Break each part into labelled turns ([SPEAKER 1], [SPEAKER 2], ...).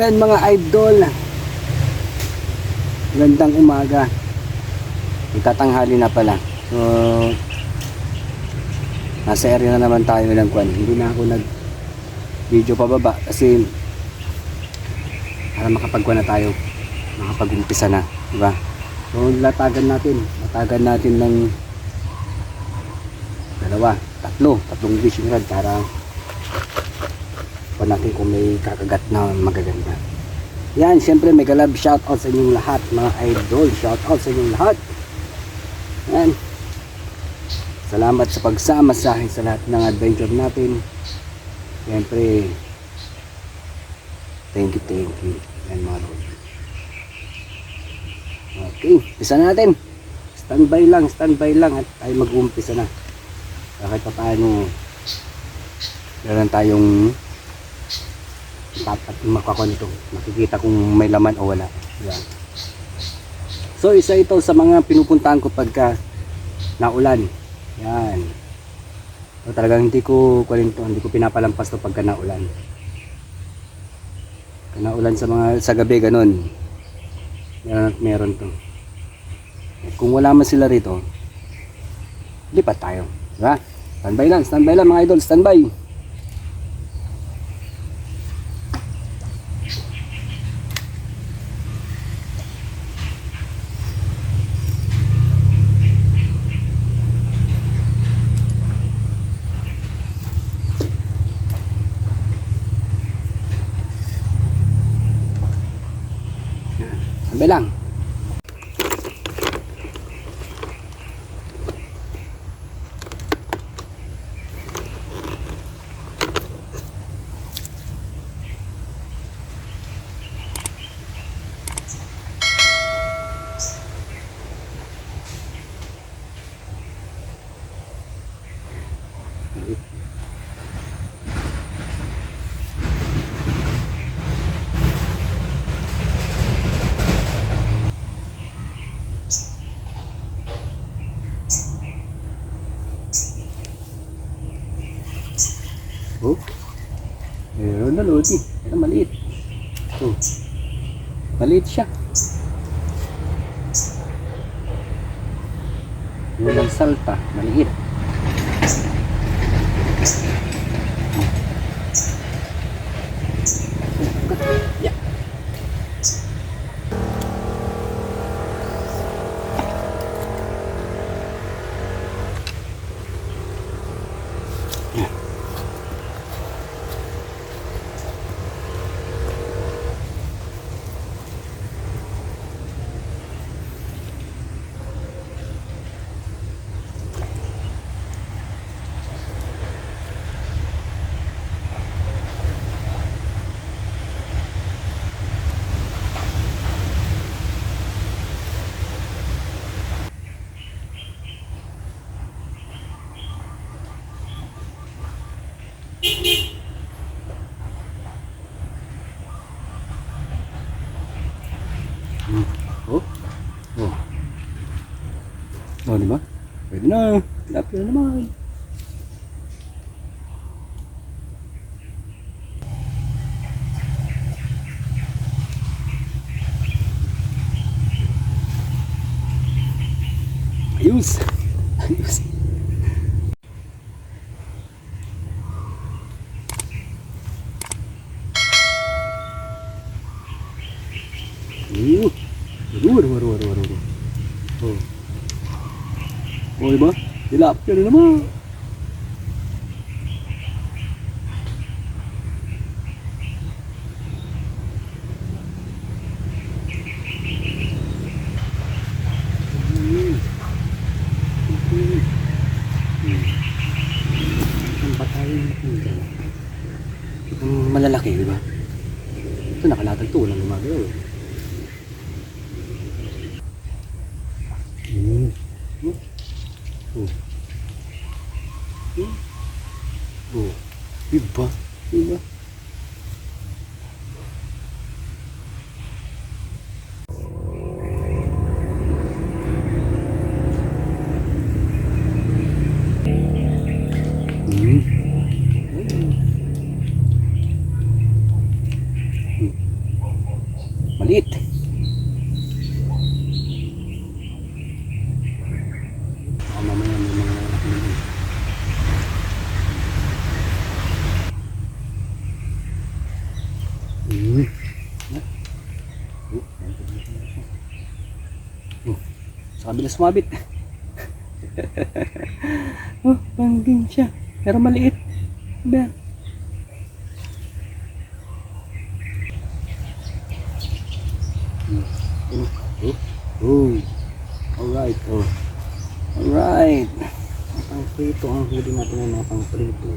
[SPEAKER 1] Yan mga idol. Gandang umaga. Itatanghali na pala. So, nasa area na naman tayo ng kwan. Hindi na ako nag video pababa kasi para makapagkwan na tayo. Makapag-umpisa na. Diba? So, latagan natin. Latagan natin ng dalawa, tatlo, tatlong fishing rod para pa natin kung may kakagat na magaganda. Yan, syempre mega love shoutout sa inyong lahat, mga idol. Shoutout sa inyong lahat. Yan. Salamat sa pagsama sa akin sa lahat ng adventure natin. Syempre, thank you, thank you. Yan mga lord. Okay, na natin. Standby lang, standby lang at tayo mag-uumpisa na. Kahit pa paano, meron tayong dapat makakonto. Makikita kung may laman o wala. Yan. So, isa ito sa mga pinupuntahan ko pagka naulan. Yan. So, talagang hindi ko kunin to, hindi ko pinapalampas to pagka naulan. Pagka naulan sa mga sa gabi ganun. Meron meron to. Kung wala man sila rito, lipat tayo. Diba? Standby lang, standby lang mga idol, standby. Standby lang. Oh. Meron na lodi. Ito maliit. Oh. Maliit siya. Walang salta. Maliit. Yeah. Oh. Oh. Oh, di ba? Pwede na. Tilapia na naman. Ayos. Ayos. Oh, diba? Tilapia na naman. Hmm. Hmm. Hmm. Ang patay. Hindi. Ang malalaki, di ba? Ito, nakalatag to. Walang gumagawa. eh. Hmm. Oh. Oh. Hmm. Oh. Iba. Iba. Hmm. Hmm. Sa kabila sumabit. oh, pangging siya. Pero maliit. Ano ba yan? Hmm. Oh, oh, oh. Alright, oh. Alright. Ang pang prito ang huli natin ng mga pang prito.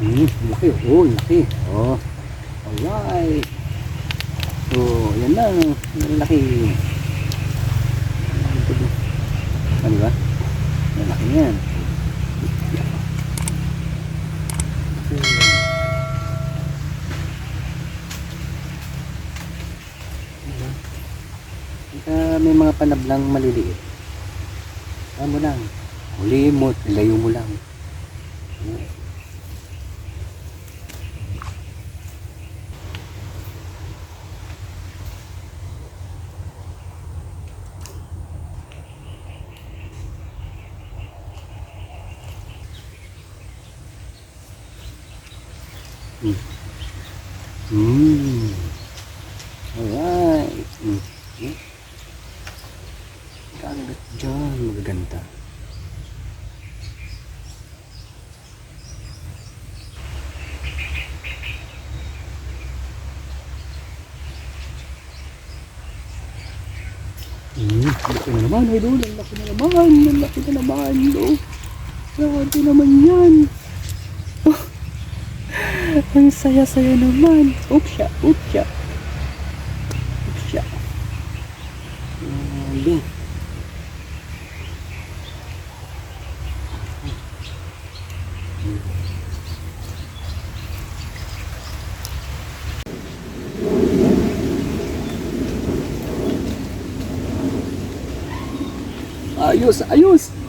[SPEAKER 1] Hmm, laki. Oh, laki. Oh. Alright. Oh, yan. Yan laki. Ano ba? Yan laki yan. Pagka may mga panablang maliliit, ano lang, huli mo, ilayo mo lang. Mm. Alright. Mm. Mm. Kagat dyan. Magaganda. Mm. Laki na naman, idol. Ang laki na naman. Ang laki na naman, idol. Grabe naman yan. Ang saya-saya naman. Upsya, upsya. Upsya. Grabe. Ayos, ayos.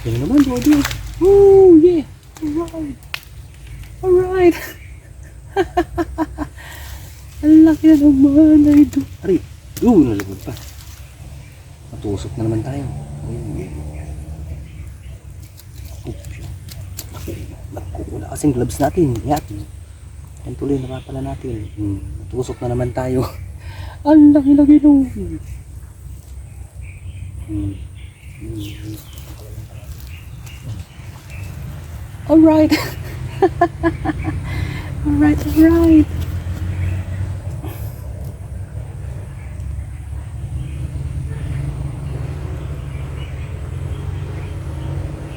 [SPEAKER 1] Hmm, laki na naman, Dodi. Oh, yeah. Alright. Alright. Ang laki na naman, idol. Ari, oh, nalagod pa. Matusok na naman tayo. Oh, yeah. Wala kasing gloves natin. Yan. Yan tuloy na pala natin. Hmm, matusok na naman tayo. Ang laki-laki nung. Hmm. Hmm. Alright. alright, alright.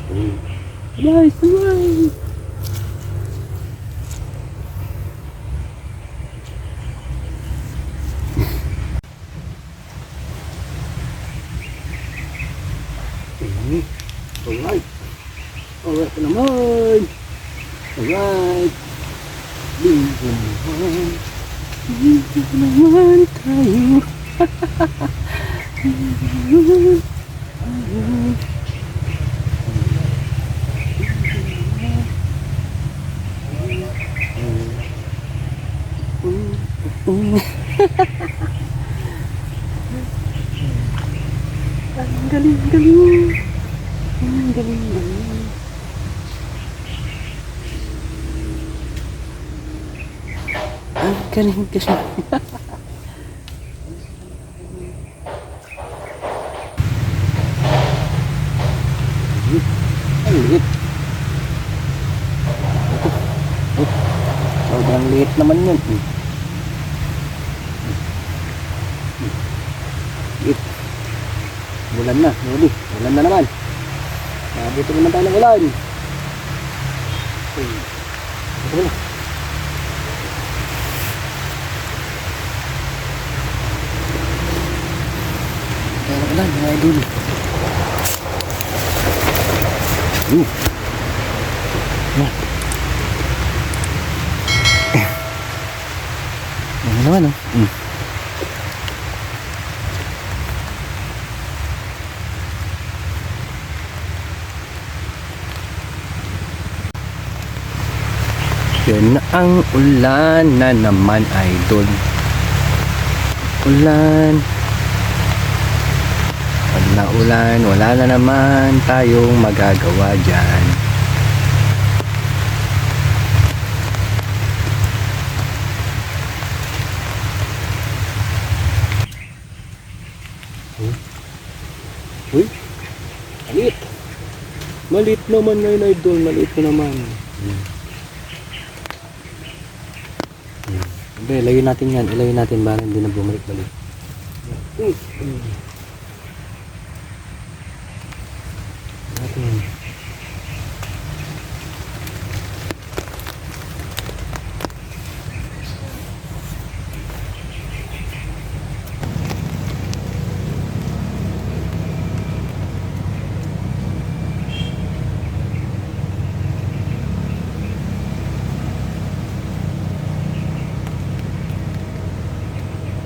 [SPEAKER 1] Mm-hmm. Alright, alright. Alright. Alright na naman. Alright. Bingo naman. Bingo naman tayo. Ang galing, galing. Ang galing, galing. Ang galing kasi. Ang liit. Sobrang liit naman yun. Liit. Bulan na, huli. Bulan na naman. Ah, dito naman tayo ng ulan. Ayan, mga idol. Uh. Ayan. Ano naman, no? Mm. Yan na ang ulan na naman, idol. Ulan. Pag naulan, wala na naman tayong magagawa dyan. Uy, maliit. Maliit naman ngayon idol, maliit na naman. Hindi, ilayo natin yan. Ilayo natin para hindi na bumalik-balik. Uy. Natin.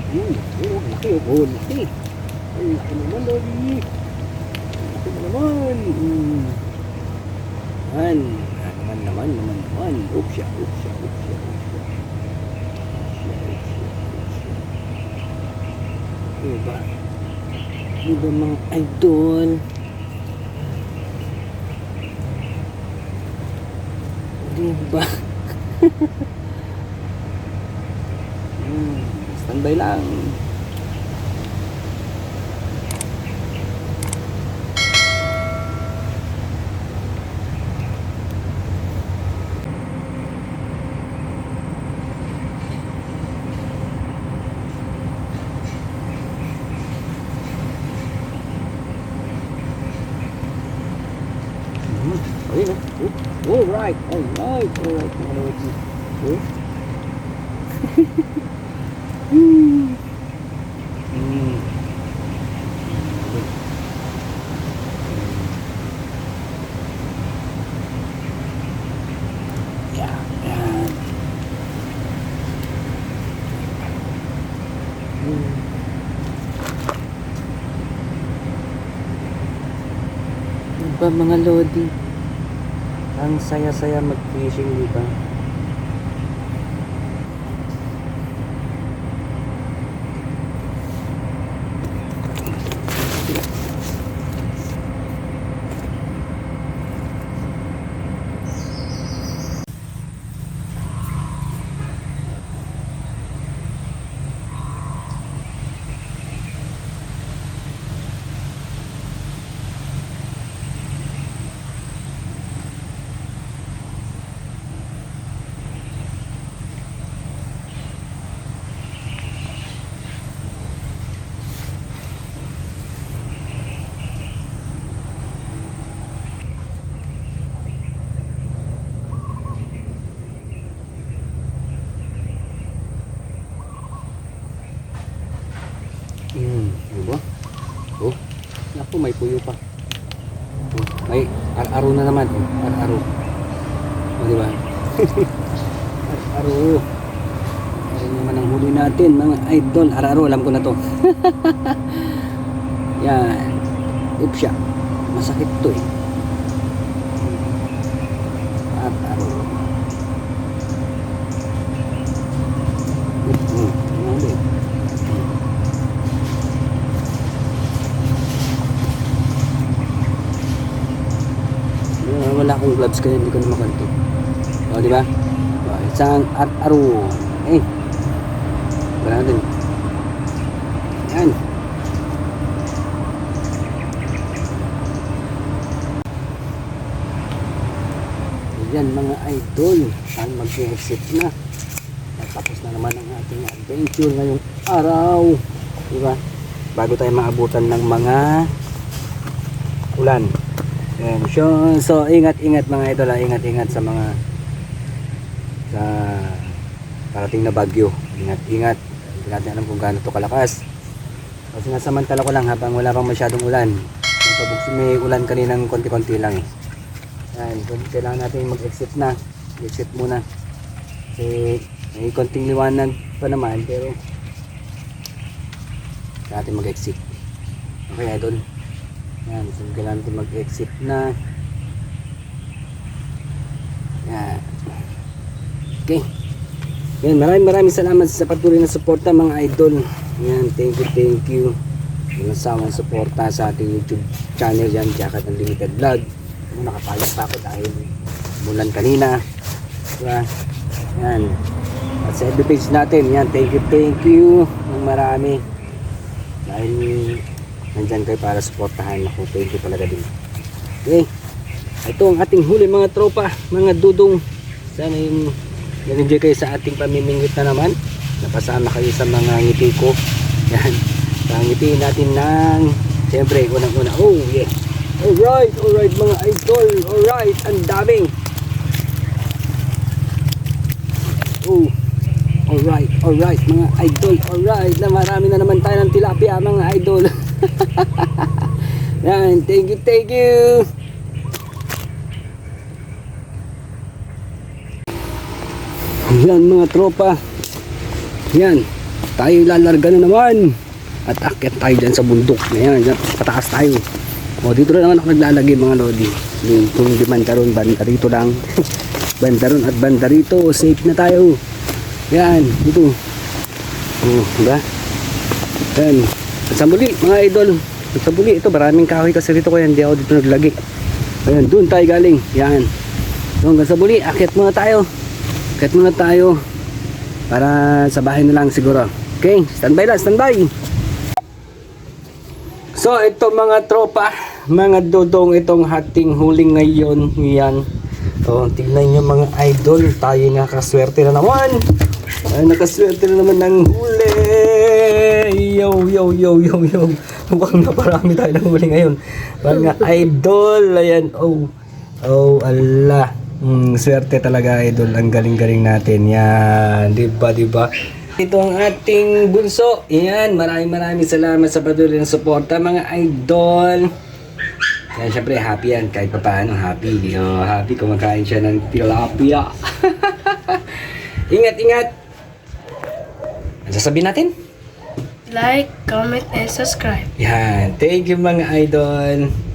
[SPEAKER 1] Hmm, oh, laki oh. Oh, laki. Ang laki naman, Lodi. Ang laki na naman. Hmm. Ah, Naman, naman, naman, naman. Upsya, upsya, upsya, upsya. Upsya, upsya, upsya. Diba? Diba mga idol? Diba? Hmm, standby lang. Hmm, ayun oh. Alright, alright, alright, lodi. Oh. Hmm. Hmm. Yeah, yan. Hmm. Diba mga lodi? Ang saya-saya mag-fishing, di ba? Hmm, di ba? Oh, naku, may puyo pa. May ar-aro na naman. Oh, ar-aro. Oh, di ba? ar-aro. Ar naman ang huli natin, mga idol. Ar-aro, alam ko na to. Yan. Upsya. Masakit to eh. Ar-aro. Hmm, hmm, hmm. Gloves kaya hindi ko na makanto. O, di ba? O, isang ar-aro. Eh. Wala natin. Yan. Yan mga idol. Saan mag-exit na. Tapos na naman ang ating adventure ngayong araw. Di ba? Bago tayo maabutan ng mga ulan. Ayan, so, so ingat-ingat mga idol, ah. ingat-ingat sa mga sa parating na bagyo. Ingat-ingat. Hindi natin alam kung gaano to kalakas. Kasi nasamantala ko lang habang wala pang masyadong ulan. Pabugsi may ulan kaninang konti-konti lang eh. Ayan, so kailangan natin mag-exit na. Exit muna. Kasi may konting liwanag pa naman pero natin mag-exit. Okay, idol. Yan, so kailangan natin mag-exit na. Yan. Okay. Yan, maraming maraming salamat sa patuloy na suporta mga idol. Yan, thank you, thank you. Yung nasawang suporta sa ating YouTube channel yan, Jacket Unlimited Vlog. Ano, nakapayos pa ako dahil mulan kanina. Diba? Yan. At sa FB page natin, yan, thank you, thank you. Marami. Dahil nandyan kayo para suportahan ako. Thank you talaga din. Okay. Ito ang ating huli mga tropa, mga dudong. Sana yung nag-enjoy kayo sa ating pamimingwit na naman. Napasama kayo sa mga ngiti ko. Yan. Pangitiin natin ng Siyempre, unang-una. Oh, yeah. Alright, alright mga idol. Alright, ang dami. Oh. Alright, alright mga idol. Alright, na marami na naman tayo ng tilapia mga idol. Yan, thank you, thank you. Yan mga tropa. Yan. Tayo lalarga na naman. At akit tayo dyan sa bundok na yan. Dyan, pataas tayo. O dito na naman ako naglalagay mga lodi. Yung kung di banda ron, banda lang. banda at banda rito. Safe na tayo. Yan. Dito. O, diba? Yan. At sa muli mga idol. At sa muli ito maraming kahoy kasi rito kaya hindi ako dito naglagay. Ayan, doon tayo galing. Yan. So hanggang sa muli, akit muna tayo. Akit muna tayo. Para sa bahay na lang siguro. Okay, standby lang, standby. So ito mga tropa, mga dodong itong hating huling ngayon. Yan. So, tingnan nyo mga idol, tayo nakaswerte na naman. Ay, nakaswerte na naman ng huli. Yo, yo, yo, yo, yo. Mukhang naparami tayo ng huli ngayon. Mga idol, ayan. Oh, oh, ala. Hmm, swerte talaga idol. Ang galing-galing natin. Yan. Diba, diba? Ito ang ating bunso. Yan. Maraming maraming salamat sa patuloy ng suporta mga idol. Yan, syempre happy yan. Kahit pa paano, happy. Oh, happy kumakain siya ng tilapia. ingat, ingat. Ano sasabihin natin?
[SPEAKER 2] Like, comment, and subscribe.
[SPEAKER 1] Yan. Thank you mga idol.